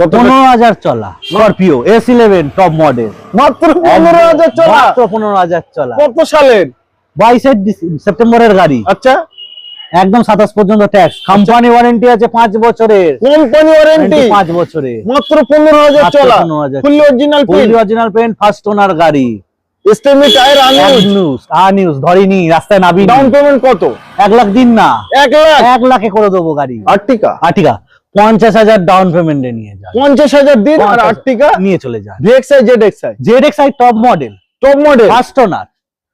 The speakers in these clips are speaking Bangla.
পনেরো হাজার চলা। Scorpio S eleven top model মাত্র পনেরো হাজার চলা। মাত্র পনেরো হাজার চলা। কত সালের? বাইশে সেপ্টেম্বরের গাড়ি। আচ্ছা। একদম সাতাশ পর্যন্ত ট্যাক্স কোম্পানি ওয়ারেন্টি আছে পাঁচ বছরের। কোম্পানি ওয়ারেন্টি পাঁচ বছরের। মাত্র পনেরো হাজার চলা। 15,000 full original full original paint first owner গাড়ি। স্টেমি টায়ার আনইউজ নিউজ আ নিউজ ধরিনি রাস্তায় নাবি ডাউন পেমেন্ট কত? এক লাখ দিন না। এক লাখ? এক লাখে করে দেবো গাড়ি। আর্টিকা? আটিকা পঞ্চাশ হাজার ডাউন পেমেন্টে নিয়ে যান পঞ্চাশ হাজার দিন আর আর্টিকা নিয়ে চলে যান VXI Z XI Z X I top model top model first owner.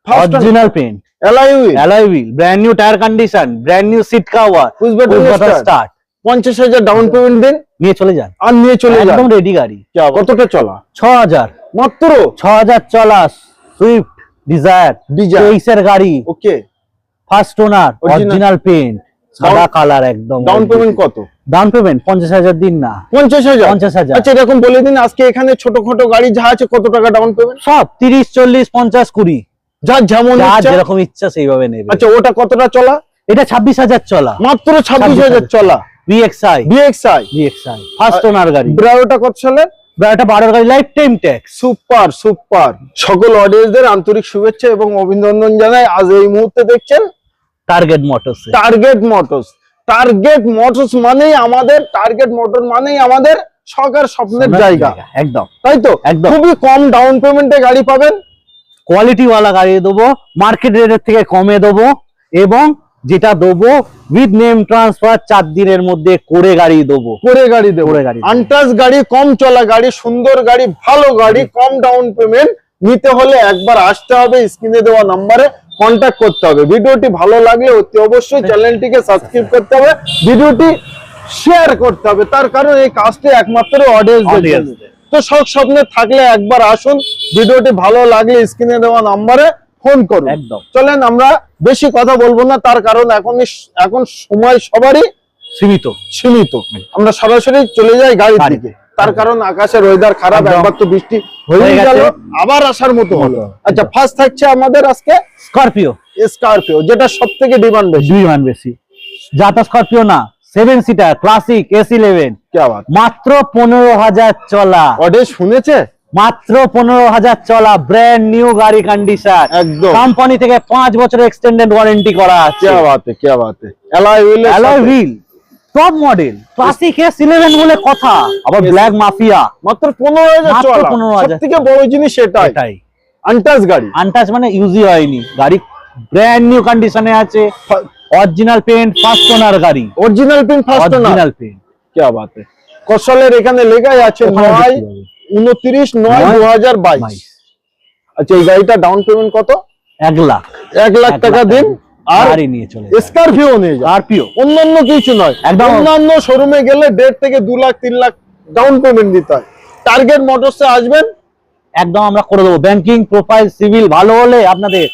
Original paint এলআইউই alloy wheel brand new tyre condition brand new seat cover push button start পঞ্চাশ হাজার ডাউন পেমেন্ট দিন। নিয়ে চলে যান আর নিয়ে চলে যান একদম রেডি গাড়ি। কতটা চলা? ছ হাজার মাত্র? ছ হাজার চলা সুইফট ডিজায়ার। তেইশের গাড়ি। Okay first owner. Original paint সাদা কালার একদম ডাউন পেমেন্ট কত? ডাউন পেমেন্ট পঞ্চাশ হাজার দিন না। পঞ্চাশ হাজার? পঞ্চাশ হাজার। আচ্ছা এরকম বলে দিন আজকে এখানে ছোটখাটো গাড়ি যা আছে কত টাকা ডাউন পেমেন্ট সব তিরিশ চল্লিশ পঞ্চাশ কুড়ি। যার যেমন। যেরকম ইচ্ছা সেইভাবে নেবে। আচ্ছা ওটা কতটা চলা? এটা ছাব্বিশ হাজার চলা। মাত্র ছাব্বিশ হাজার চলা। VXI VXI VXI first owner গাড়ি। ব্রাউটা কত সালের এটা বারোর গাড়ি life time tax super super সকল অডিয়েন্সদের আন্তরিক শুভেচ্ছা এবং অভিনন্দন জানাই। আজ এই মুহূর্তে দেখছেন Target Motors Target Motors Target Motors মানেই আমাদের টার্গেট মোটর মানেই আমাদের সরকার স্বপ্নের জায়গা। একদম। তাই তো? একদম। খুবই কম ডাউন পেমেন্টে গাড়ি পাবেন। কোয়ালিটি ওয়ালা গাড়ি দেবো মার্কেট রেটের থেকে কমে দেবো এবং যেটা দেবো উইথ নেম ট্রান্সফার চার দিনের মধ্যে করে গাড়ি দেবো। করে গাড়ি দেবো। করে গাড়ি। আনটাস গাড়ি কম চলা গাড়ি সুন্দর গাড়ি ভালো গাড়ি কম ডাউন পেমেন্ট নিতে হলে একবার আসতে হবে স্ক্রিনে দেওয়া নাম্বারে কন্ট্যাক্ট করতে হবে। ভিডিওটি ভালো লাগলে অতি অবশ্যই চ্যানেলটিকে সাবস্ক্রাইব করতে হবে ভিডিওটি শেয়ার করতে হবে। তার কারণ এই কাজটি একমাত্র অডিয়েন্স তো সব স্বপ্নে থাকলে একবার আসুন ভিডিওটি ভালো লাগলে স্ক্রিনে দেওয়া নাম্বারে ফোন করুন। একদম। চলেন আমরা বেশি কথা বলব না তার কারণ এখন এখন সময় সবারই সীমিত। সীমিত। আমরা সরাসরি চলে যাই গাড়ির গাড়ি। দিকে। তার কারণ আকাশের ওয়েদার খারাপ একবার তো বৃষ্টি হয়ে গেল আবার আসার মতো হলো। আচ্ছা ফার্স্ট থাকছে আমাদের আজকে স্করপিও স্করপিও যেটা সব থেকে ডিমান্ড বেশি। মান বেশি। যাতা স্করপিও না seven seater classic S eleven মাত্র পনেরো হাজার চলা। অডে শুনেছে? মাত্র পনেরো হাজার চলা ব্র্যান্ড নিউ গাড়ি কন্ডিশন একদম। কোম্পানি থেকে পাঁচ বছরের এক্সটেন্ডেড ওয়ারেন্টি করা আছে। কে বাতে কে বাতে alloy wheel alloy wheel top model classic S eleven বলে কথা। আবার ব্ল্যাক মাফিয়া মাত্র পনেরো হাজার মাত্র চলা 15,000 থেকে বড় জিনিস সেটাই এটাই। আনটাস গাড়ি। আনটাচ মানে ইউজই হয়নি। গাড়ি ব্র্যান্ড নিউ কন্ডিশনে আছে। অরিজিনাল পেন্ট ফার্স্ট ওনার গাড়ি। অরিজিনাল পিন ফার্স্ট না অরিজিনাল পেন্ট কে বাতে কসলের এখানে লেখাই আছে নয় উনত্রিশ নয় নয় দু হাজার বাইশ। বাইশ। আচ্ছা এই গাড়িটা ডাউন পেমেন্ট কত? এক লাখ। এক লাখ টাকা দিন। আর নিয়ে চলে স্করপিও নিয়ে যান আরপিও অন্যান্য কিছু নয়। একদম। অন্যান্য শোরুমে গেলে দেড় থেকে দু লাখ তিন লাখ ডাউন পেমেন্ট দিতে হয়। টার্গেট মোটরসে আসবেন। একদম আমরা করে দেবো। ব্যাংকিং প্রোফাইল সিভিল ভালো হলে আপনাদের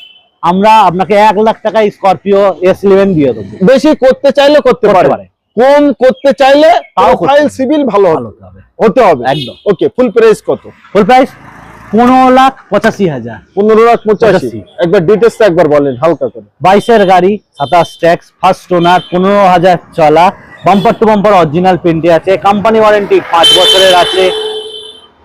আমরা আপনাকে এক লাখ টাকায় স্করপিও এস ইলেভেন দিয়ে দেবো। বেশি করতে চাইলে করতে পারে। কম করতে চাইলে প্রোফাইল সিভিল ভালো হতে হবে। একদম। ওকে ফুল প্রাইস কত? ফুল প্রাইস পনেরো লাখ পঁচাশি হাজার। পনেরো লাখ পঁচাশি। একবার ডিটেলস একবার বলেন হালকা করে। বাইশের গাড়ি সাতাশ ট্যাক্স ফার্স্ট ওনার পনেরো হাজার চলা বাম্পার টু বাম্পার অরিজিনাল পেন্টে আছে কোম্পানি ওয়ারেন্টি পাঁচ বছরের আছে।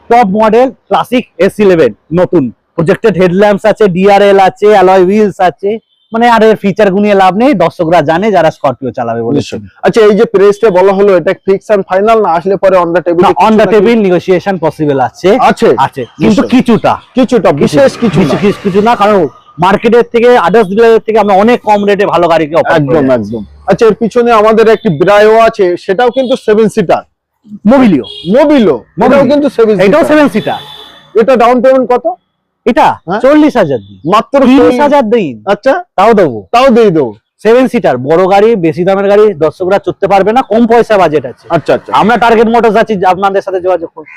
Top model classic S eleven নতুন। প্রজেক্টেড হেডল্যাম্পস আছে ডিআরএল আছে অ্যালয় হুইলস আছে। মানে আর এর ফিচার গুনিয়ে লাভ নেই দর্শকরা জানে যারা স্করপিও চালাবে বলে। আচ্ছা এই যে প্রাইসটা বলা হলো এটা ফিক্স এন্ড ফাইনাল না আসলে পরে on the table on the table negotiation possible আছে। আছে। আছে কিন্তু কিছুটা। কিছুটা বিশেষ কিছু কিছু কিছু না কারণ মার্কেটের থেকে আদার্স ডিলারের থেকে আমরা অনেক কম রেটে ভালো গাড়িকে একদম একদম। আচ্ছা এর পিছনে আমাদের একটি ব্রায়ো আছে সেটাও কিন্তু সেভেন সিটার মোবিলিও মোবিলো এটাও কিন্তু সেভেন এটাও সেভেন সিটার এটা ডাউন পেমেন্ট কত? এটা হ্যাঁ? চল্লিশ হাজার দিন। মাত্র তিরিশ হাজার দিন। আচ্ছা। তাও দেবো। তাও দিয়ে দেবো। সেভেন সিটার বড় গাড়ি বেশি দামের গাড়ি দর্শকরা চড়তে পারবে না কম পয়সা বাজেট আছে। আচ্ছা আচ্ছা। আমরা টার্গেট মোটরস আছি আপনাদের সাথে যোগাযোগ করব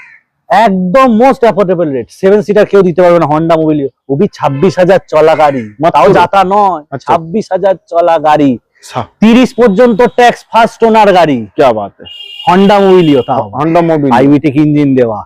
একদম most affordable rate seven seater কেউ দিতে পারবে না হন্ডা মোবিল ওবি ছাব্বিশ হাজার চলা গাড়ি। তাও যাতা নয়। আচ্ছা। ছাব্বিশ হাজার চলা গাড়ি। আচ্ছা। তিরিশ পর্যন্ত ট্যাক্স ফার্স্ট ওনার গাড়ি। হন্ডা মোবিলিও তাও। হন্ডা মোবিল আইবিটিক ইঞ্জিন দেওয়া।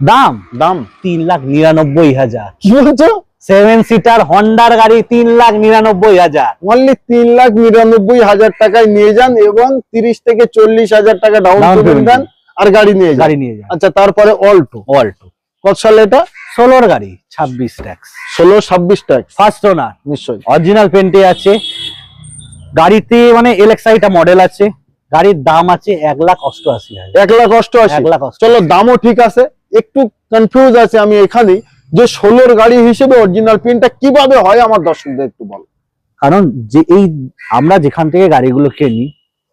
দাম? দাম? তিন লাখ নিরানব্বই হাজার। কি বলছো? সেভেন সিটার হন্ডার গাড়ি তিন লাখ নিরানব্বই হাজার। অনলি তিন লাখ নিরানব্বই হাজার টাকায় নিয়ে যান এবং তিরিশ থেকে চল্লিশ হাজার টাকা ডাউন পেমেন্ট দেন আর গাড়ি নিয়ে গাড়ি নিয়ে যান। আচ্ছা তারপরে অল্টো অল্টো কত সাল এটা? ষোলোর গাড়ি ছাব্বিশ ট্যাক্স ষোলো ছাব্বিশ ট্যাক্স ফার্স্ট ওনার নিশ্চয়ই। অরিজিনাল পেন্টে আছে। গাড়িতে মানে এলএক্সআইটা মডেল আছে। গাড়ির দাম আছে এক লাখ অষ্টআশি এক লাখ অষ্টআশি। এক লাখ। চলো দামও ঠিক আছে। একটু কনফিউজ আছে আমি এখানে যে ষোলোর গাড়ি হিসেবে অরিজিনাল পিনটা কীভাবে হয় আমার দর্শকদের একটু বল। কারণ যে এই আমরা যেখান থেকে গাড়িগুলো কিনি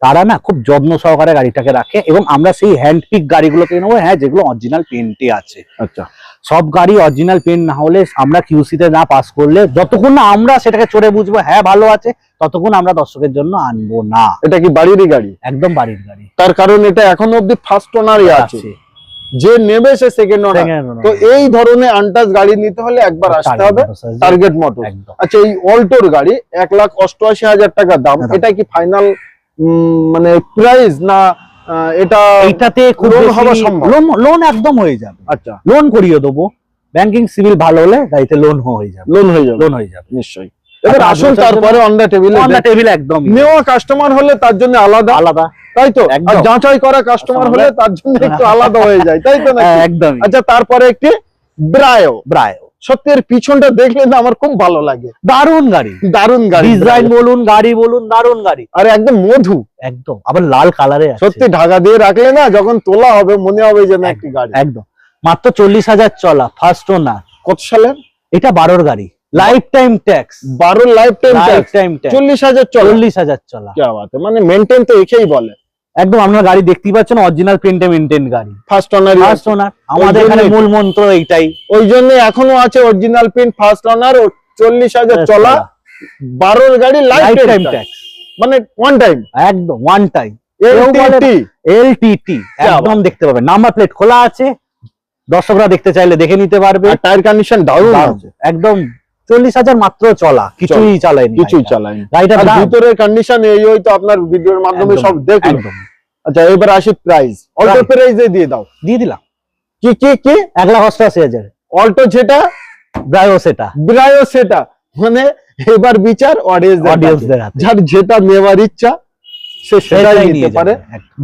তারা না খুব যত্ন সহকারে গাড়িটাকে রাখে এবং আমরা সেই হ্যান্ড পিক গাড়িগুলো কিনে নেব হ্যাঁ যেগুলো অরিজিনাল পেন্টে আছে। আচ্ছা। সব গাড়ি অরিজিনাল পেন্ট না হলে আমরা কিউসিতে না পাস করলে যতক্ষণ না আমরা সেটাকে চড়ে বুঝব হ্যাঁ ভালো আছে ততক্ষণ আমরা দর্শকের জন্য আনব না। এটা কি বাড়িরই গাড়ি? একদম বাড়ির গাড়ি। তার কারণ এটা এখনও অব্দি ফার্স্ট ওনারই আছে। যে নেবে সে সেকেন্ড ওনার তো এই ধরনের আনটাচ গাড়ি নিতে হলে একবার আসতে হবে টার্গেট মোটর আচ্ছা এই অল্টোর গাড়ি এক লাখ অষ্টআশি হাজার টাকা দাম। দাম। এটা কি ফাইনাল মানে প্রাইস না এটা খুব Loan হওয়া সম্ভব? লোন লোন একদম হয়ে যাবে। আচ্ছা। লোন করিয়ে দেবো। ব্যাংকিং সিভিল ভালো হলে গাড়িতে লোন হয়ে যাবে। লোন হয়ে যাবে। লোন হয়ে যাবে। নিশ্চয়ই। এবার পাঁচ আসুন তারপরে অন দ্য টেবিলে অন টেবিল একদম। নেওয়া কাস্টমার হলে তার জন্য আলাদা। আলাদা। তাই তো? আর একদম। যাচাই করা কাস্টমার হলে তার জন্য একটু আলাদা হয়ে যায় তাই তো? হ্যাঁ, একদম আচ্ছা তারপরে একটি ব্রায়ো ব্রায় সত্যি এর পিছনটা দেখলে না আমার খুব ভালো লাগে। দারুণ গাড়ি। দারুণ গাড়ি ডিজাইন বলুন গাড়ি বলুন দারুণ গাড়ি। আর একদম মধু। একদম। আবার লাল কালারে আছে। সত্যি ঢাকা দিয়ে রাখলে না যখন তোলা হবে মনে হবে যেন একটি গাড়ি। একদম। মাত্র চল্লিশ হাজার চলা ফার্স্ট ওনার কত সালের? এটা বারোর গাড়ি। লাইফ টাইম ট্যাক্স বারো লাইফ টাইম ট্যাক্স চল্লিশ হাজার চল্লিশ চল্লিশ হাজার চলা। কে বাত মানে মেনটেন তো একেই বলে। একদম আপনার গাড়ি দেখতেই পাচ্ছেন অরিজিনাল প্রিন্টে গাড়ি। ফার্স্ট ওনার আমাদের এখানে মূল মন্ত্র এইটাই। ওই জন্য এখনও আছে অরিজিনাল প্রিন্ট ফার্স্ট অনার ও চল্লিশ হাজার চলা। বারোর গাড়ি লাইফ টাইম ট্যাক্স মানে ওয়ান টাইম একদম ওয়ান টাইম এলটিটি এলটিটি একদম দেখতে পাবেন। নাম্বার প্লেট খোলা আছে। দর্শকরা দেখতে চাইলে দেখে নিতে পারবে। টায়ার কন্ডিশন দারুণ। একদম চল্লিশ হাজার মাত্র চলা কিছুই চালায়নি কিছুই চালায়নি গাড়িটার ভিতরের কন্ডিশন এই ওই তো আপনার ভিডিওর মাধ্যমে সব একদম। আচ্ছা এবার আসি প্রাইস দিয়ে দাও। দিয়ে দিলাম। কি কি কি? এক লাখ অষ্টআশি হাজার। অল্টো যেটা? ব্রায়ো সেটা। ব্রায়ো সেটা। মানে এবার বিচার অডিয়েন্স অডিয়েন্সদের যার যেটা নেওয়ার ইচ্ছা সে সেটাই নিতে পারে।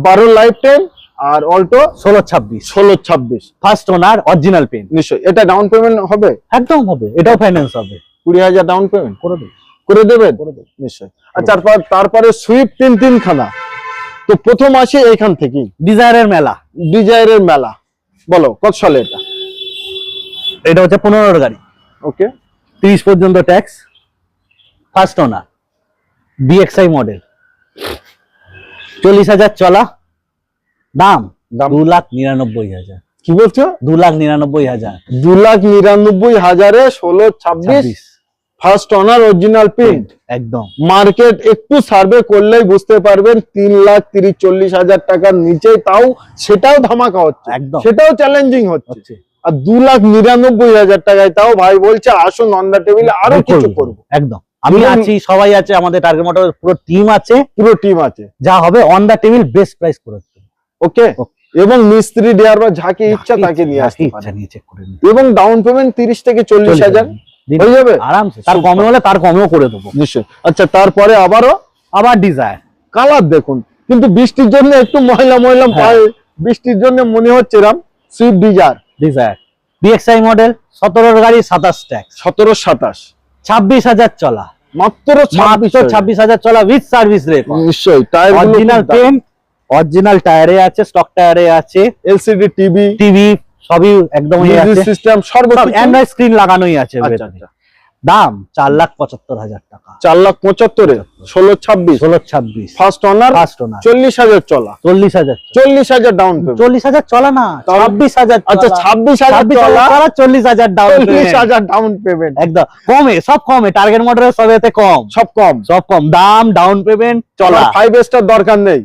বারো লাইফ টাইম আর অল্টো ষোলো ছাব্বিশ। ষোলো ছাব্বিশ। ফার্স্ট ওনার অরিজিনাল পেন নিশ্চয়ই। এটা ডাউন পেমেন্ট হবে? একদম হবে। এটাও ফাইন্যান্স হবে। কুড়ি হাজার ডাউন পেমেন্ট করে দেবে। করে দেবেন দেবে। নিশ্চয়ই। আর তারপর তারপরে সুইফট তিন তিন খানা তো প্রথম আসি এইখান থেকেই। ডিজায়ারের মেলা। ডিজায়ারের মেলা। বলো কত সালে এটা? এটা হচ্ছে পনেরোর গাড়ি। ওকে তিরিশ পর্যন্ত tax first owner VXI model চল্লিশ হাজার চলা। দাম? দু লাখ নিরানব্বই হাজার। কি বলছো? দু লাখ নিরানব্বই হাজার। দু লাখ নিরানব্বই হাজারে ষোলো ছাব্বিশ ফার্স্ট অনার অরিজিনাল প্রিন্ট একদম। মার্কেট একটু সার্ভে করলেই বুঝতে পারবেন তিন লাখ তিরিশ চল্লিশ হাজার টাকার নিচে তাও সেটাও ধামাকা হচ্ছে। একদম। সেটাও চ্যালেঞ্জিং হচ্ছে। আর দু লাখ নিরানব্বই হাজার টাকায় তাও ভাই বলছে আসুন অন দ্য টেবিলে আরও কিছু করব। একদম। আমি আছি সবাই আছে আমাদের টার্গেট মোটর পুরো টিম আছে। পুরো টিম আছে। যা হবে on the table best price করে দেবো। ওকে. এবং মিস্ত্রি ডেয়ার বা যাকে ইচ্ছা তাকে নিয়ে আসতে ইচ্ছা নিয়ে চেক করে এবং ডাউন পেমেন্ট তিরিশ থেকে চল্লিশ চল্লিশ হাজার। হয়ে যাবে? আরামসে তার কমে হলে তার কমেও করে দেবো। নিশ্চয় আচ্ছা তারপরে আবারও? আবার ডিজায়ার কালার দেখুন। কিন্তু বৃষ্টির জন্য একটু ময়লা ময়লা হ্যাঁ। পায়ে। বৃষ্টির জন্য মনে হচ্ছে Ram Swift Dzire Dzire VXI model সতেরোর গাড়ি সাতাশ ট্যাক্স সতেরো সাতাশ। ছাব্বিশ হাজার চলা। মাত্র ছাব্বিশ মাত্র ছাব্বিশ হাজার চলা উইথ সার্ভিস রেকর্ড নিশ্চয়ই। টায়ার অরিজিনাল পেন অরিজিনাল টায়ারে আছে স্টক টায়ারে আছে এলসিডি টিভি টিভি সবই একদম সিস্টেম সর্বোচ্চ অ্যান্ড্রয়েড স্ক্রিন লাগানোই আছে আচ্ছা। দাম চার লাখ পঁচাত্তর হাজার টাকা। চার লাখ পঁচাত্তরে ষোলো ছাব্বিশ। ষোলো ছাব্বিশ। ফার্স্ট অনার ফার্স্ট ওনার চল্লিশ হাজার চলা। চল্লিশ হাজার চল্লিশ হাজার ডাউন চল্লিশ হাজার চলা না ছাব্বিশ হাজার আচ্ছা ছাব্বিশ হাজার চলা চল্লিশ হাজার ডাউন চল্লিশ হাজার ডাউন পেমেন্ট একদম। কমে সব কমে। টার্গেট মডেলের সব এতে কম। সব কম। সব কম। দাম ডাউন পেমেন্ট চলা। ফাইভ স্টার দরকার নেই।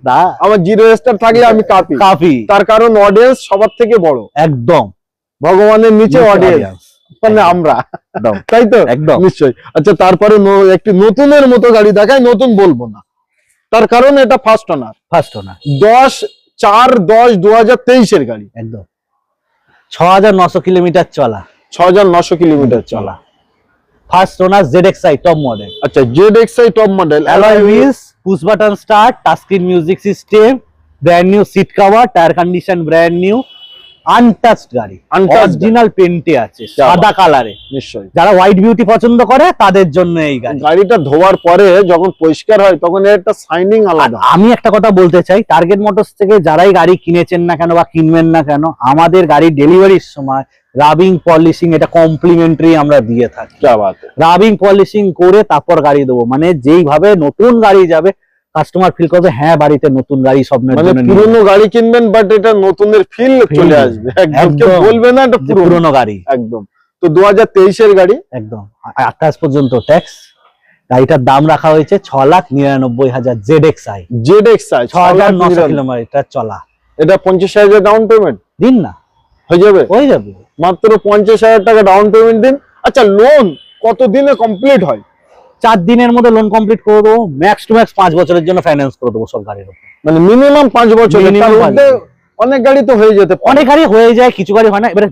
আমার জিরো স্টার থাকলে আমি কাপি। কাফি তার কারণ অডিয়েন্স সবার থেকে বড়। একদম। ভগবানের নিচে অডিয়েন্স। মানে আমরা। তাই তো? একদম। নিশ্চয়ই। আচ্ছা তারপরে একটি নতুনের মতো গাড়ি দেখায় নতুন বলব না। তার কারণ এটা ফার্স্ট অনার ফার্স্ট ওনার দশ চার দশ দু হাজার তেইশের গাড়ি। একদম। ছ হাজার নশো কিলোমিটার চলা। ছ হাজার নশো কিলোমিটার চলা। First owner Z X I top model আচ্ছা Z X I top model alloy wheels push button start touch screen music system brand new seat cover tyre condition brand new untouched গাড়ি। অরিজিনাল পেন্টে আছে সাদা কালারে নিশ্চয়ই। যারা হোয়াইট বিউটি পছন্দ করে তাদের জন্য এই গাড়ি। গাড়িটা ধোয়ার পরে যখন পরিষ্কার হয় তখন এর একটা শাইনিং আলাদা। আমি একটা কথা বলতে চাই টার্গেট মোটরস থেকে যারাই গাড়ি কিনেছেন না কেন বা কিনবেন না কেন আমাদের গাড়ি ডেলিভারির সময় রাবিং পলিশিং এটা কমপ্লিমেন্টারি আমরা দিয়ে থাকি। রাবিং পলিশিং করে তারপর গাড়ি দেবো। মানে যেইভাবে নতুন গাড়ি যাবে কাস্টমার ফিল করবে হ্যাঁ বাড়িতে নতুন গাড়ি স্বপ্নের মানে জন্য পুরনো গাড়ি কিনবেন বাট এটা নতুনের ফিল চলে আসবে। একদম বলবে না এটা পুরনো। গাড়ি। একদম। তো দু হাজার গাড়ি। একদম। আঠাশ পর্যন্ত ট্যাক্স গাড়িটার দাম রাখা হয়েছে ছ লাখ নিরানব্বই হাজার Z X I Z X I ছ হাজার নশো কিলোমিটার চলা। এটা পঞ্চাশ হাজার ডাউন পেমেন্ট দিন না। হয়ে যাবে? হয়ে যাবে। মাত্র পঞ্চাশ হাজার টাকা ডাউন পেমেন্ট দিন। আচ্ছা লোন কত দিনে কমপ্লিট হয়? চার দিনের মধ্যে লোন কমপ্লিট করে দেবো ম্যাক্স টু ম্যাক্স পাঁচ বছরের জন্য ফাইন্যান্স করে দেবো সব গাড়ির উপর। মানে মিনিমাম পাঁচ বছর। অনেক গাড়ি তো হয়ে যেতে অনেক গাড়ি হয়ে যায় কিছু গাড়ি হয় না। এবারে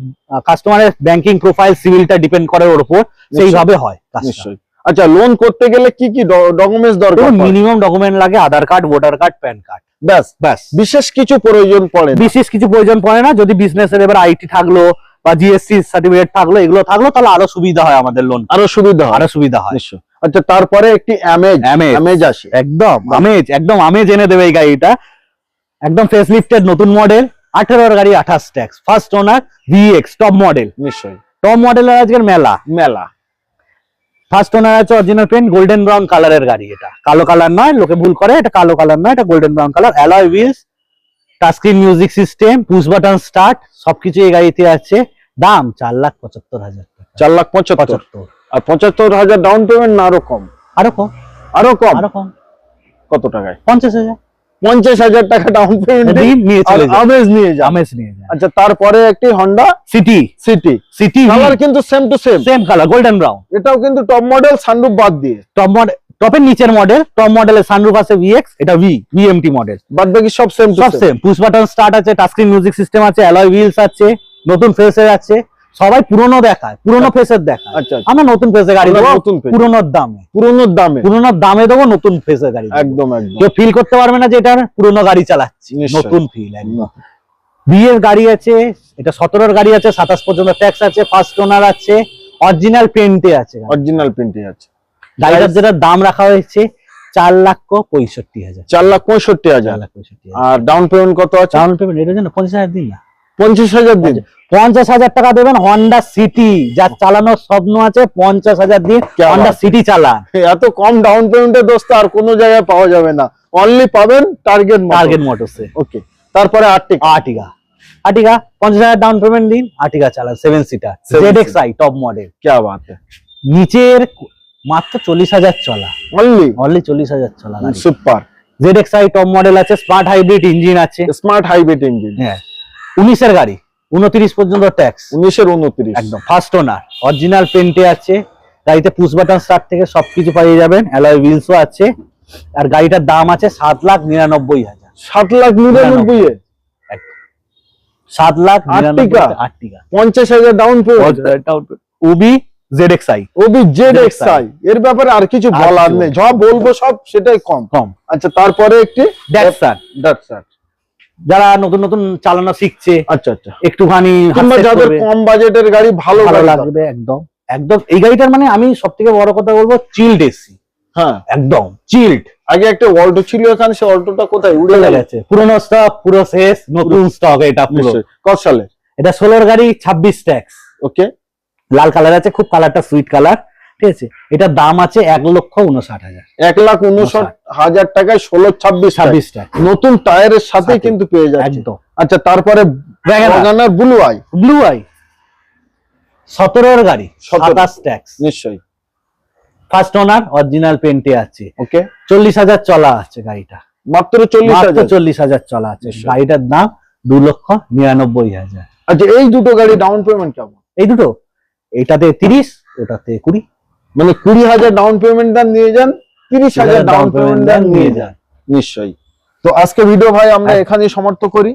কাস্টমারের ব্যাংকিং প্রোফাইল সিভিলটা ডিপেন্ড করে ওর উপর সেইভাবে হয় নিশ্চয়ই। আচ্ছা লোন করতে গেলে কি কি ডকুমেন্টস দরকার মিনিমাম ডকুমেন্ট লাগে Aadhaar card voter card PAN card ব্যাস। ব্যাস। বিশেষ কিছু প্রয়োজন পড়ে বিশেষ কিছু প্রয়োজন পড়ে না। যদি বিজনেসের এবার আইটি থাকল বা জিএসসি সার্টিফিকেট থাকল এগুলো থাকল তাহলে আরও সুবিধা হয় আমাদের লোন আরও সুবিধা হয়। আরও সুবিধা হয়। নিশ্চয় আচ্ছা তারপরে একটি অ্যামেজ। অ্যামেজ আসে। একদম আমেজ একদম আমেজ এনে দেবে এই গাড়িটা। একদম ফেস লিফটেড নতুন মডেল আঠেরোর গাড়ি আঠাশ tax first owner VX top model নিশ্চয়ই। টপ মডেলের আজকের মেলা। মেলা। ফার্স্ট ওনার আছে অরিজিনাল পেন্ট গোল্ডেন ব্রাউন কালারের গাড়ি এটা। কালো কালার নয় লোকে ভুল করে এটা কালো কালার নয় এটা golden brown colour alloy wheels touchscreen music system push button start সবকিছু এই গাড়িতে আছে। দাম চার লাখ পঁচাত্তর হাজার চার লাখ পঁচাত্তর। আর পঁচাত্তর হাজার ডাউন পেমেন্ট না আরও কম? আরও কম? আরও কম? আরও কম। কত টাকায়? পঞ্চাশ হাজার। পঞ্চাশ হাজার টাকা ডাউন পেমেন্ট নিয়ে চলে আমেজ নিয়ে যান আমেজ নিয়ে যান আচ্ছা তারপরে একটি Honda City City City colour কিন্তু same to same same colour golden brown এটাও কিন্তু টপ মডেল সানরুফ বাদ দিয়ে। টপ মডেল টপের নিচের মডেল টপ মডেলের সানরুফ আছে ভিএক্স এটা ভি ভিএমটি মডেল বাদ বাকি সব সেম সব সেম পুশ বাটন স্টার্ট আছে টাচস্ক্রিন মিউজিক সিস্টেম আছে অ্যালয় হুইলস আছে নতুন ফেসের আছে। সবাই পুরনো দেখায় পুরনো ফেসের দেখায়। আচ্ছা আচ্ছা। আমরা নতুন ফেসে গাড়ি দেবো পুরনোর দামে। পুরোনোর দামে। পুরনোর দামে দেবো নতুন ফেসের গাড়ি একদম একদম। কেউ ফিল করতে পারবে না যে এটা পুরনো গাড়ি চালাচ্ছি নতুন ফিল একদম। বিয়ের গাড়ি আছে এটা সতেরোর গাড়ি আছে সাতাশ পর্যন্ত ট্যাক্স আছে ফার্স্ট ওনার আছে অরিজিনাল পেন্টে আছে। অরিজিনাল পেন্টে আছে। গাড়িটার যেটা দাম রাখা হয়েছে চার লক্ষ পঁয়ষট্টি হাজার। চার লাখ পঁয়ষট্টি হাজার। চার লাখ পঁয়ষট্টি হাজার। আর ডাউন পেমেন্ট কত আছে? ডাউন পেমেন্ট এটা জন্য পঞ্চাশ হাজার দিন না। পঞ্চাশ হাজার দিন। পঞ্চাশ হাজার টাকা দেবেন হন্ডা সিটি যা চালানোর স্বপ্ন আছে পঞ্চাশ হাজার দিন হন্ডা সিটি চালান এত কম ডাউন পেমেন্টে দোস্ত আর কোন জায়গায় পাওয়া যাবে না। অনলি পাবেন টার্গেট টার্গেট মোটর ওকে তারপরে আর্টিকা আর্টিকা আর্টিকা পঞ্চাশ হাজার ডাউন পেমেন্ট দিন আর্টিকা চালান seven seater Z X I top model কে বাত নিচের মাত্র চল্লিশ হাজার চলা। অনলি অনলি চল্লিশ হাজার চলা super Z X I top model আছে স্মার্ট হাইব্রিড ইঞ্জিন আছে। স্মার্ট হাইব্রিড ইঞ্জিন হ্যাঁ। উনিশের গাড়ি উনত্রিশ পর্যন্ত ট্যাক্স উনিশের উনত্রিশ। একদম ফার্স্ট ওনার অরিজিনাল পেন্টে আছে গাড়িতে পুশ বাটন স্টার্ট থেকে সবকিছু পেয়ে যাবেন অ্যালয় হুইলসও আছে। আর গাড়িটার দাম আছে সাত লাখ নিরানব্বই হাজার। সাত লাখ নিরানব্বই সাত লাখ পঞ্চাশ হাজার ডাউন পেমেন্ট উবি জেড এক্স আই ওবি জেড এক্স আই এর ব্যাপারে আর কিছু বলার নেই। যা বলব সব সেটাই কম। কম। আচ্ছা তারপরে একটি ড্যাটসান ডাটসান যারা নতুন নতুন চালানো শিখছে আচ্ছা আচ্ছা। একটুখানি যাদের কম বাজেটের গাড়ি ভালো লাগবে একদম। একদম এই গাড়িটার মানে আমি সব থেকে বড় কথা বলব চিল্ড এসি হ্যাঁ। একদম চিল্ড আগে একটা অল্টো ছিল এখানে সে অল্টোটা কোথায়? উড়ে গেছে। পুরোনো স্টক পুরো শেষ নতুন স্টক এটা পুরো। কত সালে এটা ষোলোর গাড়ি ছাব্বিশ ট্যাক্স ওকে লাল কালার আছে খুব কালারটা সুইট কালার ঠিক আছে? এটার দাম আছে এক লক্ষ উনষাট হাজার। এক লাখ উনষাট হাজার টাকায় ষোলো ছাব্বিশ ছাব্বিশ ট্যাক্স নতুন টায়ারের সাথে। কিন্তু পেয়ে যায় একদম। আচ্ছা তারপরে। ব্লু আই ব্লু আই সতেরোর গাড়ি সাতাশ ট্যাক্স নিশ্চয়ই। ফার্স্ট ওনার অরিজিনাল পেন্টে আছে। ওকে চল্লিশ হাজার চলা আছে গাড়িটা। মাত্র চল্লিশ হাজার। চল্লিশ হাজার চলা আছে। গাড়িটার দাম দু লক্ষ নিরানব্বই হাজার। আচ্ছা এই দুটো গাড়ি ডাউন পেমেন্ট কেমন? এই দুটো? এটাতে তিরিশ ওটাতে কুড়ি। মানে কুড়ি হাজার ডাউন পেমেন্ট দেন নিয়ে যান তিরিশ হাজার ডাউন পেমেন্ট দেন নিয়ে যান। নিশ্চয়ই। তো আজকে ভিডিও ভাই আমরা এখানেই সমাপ্ত করি।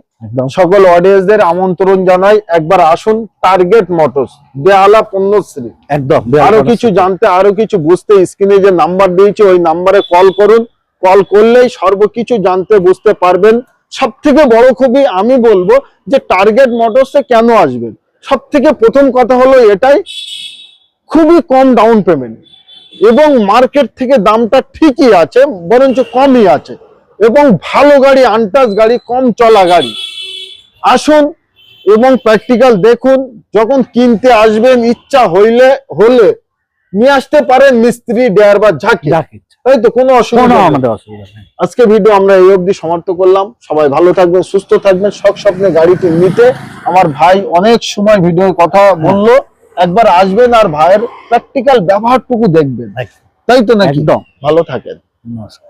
সকল অডিয়েন্সদের আমন্ত্রণ জানাই। একবার আসুন টার্গেট মোটরস বেহালা পণ্যশ্রী। একদম আরও কিছু জানতে আরও কিছু বুঝতে স্ক্রিনে যে নাম্বার দিয়েছি ওই নাম্বারে কল করুন। কল করলেই সর্বকিছু জানতে বুঝতে পারবেন। সব থেকে বড় খুবই আমি বলব যে টার্গেট মোটরসে কেন আসবেন? সব থেকে প্রথম কথা হলো এটাই খুবই কম ডাউন পেমেন্ট এবং মার্কেট থেকে দামটা ঠিকই আছে বরঞ্চ কমই আছে। এবং ভালো গাড়ি আনটাস গাড়ি কম চলা গাড়ি। আসুন এবং প্র্যাকটিক্যাল দেখুন যখন কিনতে আসবেন ইচ্ছা হইলে হলে নিয়ে আসতে পারেন মিস্ত্রি ড্রাইভার ঝাঁকি। যাকে তাই তো কোনো অসুবিধা। আমাদের অসুবিধা নেই। আজকে ভিডিও আমরা এই অবধি সমাপ্ত করলাম। সবাই ভালো থাকবেন সুস্থ থাকবেন সব স্বপ্নে গাড়িটি নিতে। আমার ভাই অনেক সময় ভিডিওর কথা বলল। একবার আসবেন আর ভাইয়ের প্র্যাকটিক্যাল ব্যবহারটুকু দেখবেন। তাই তো নাকি? একদম। ভালো থাকেন। নমস্কার।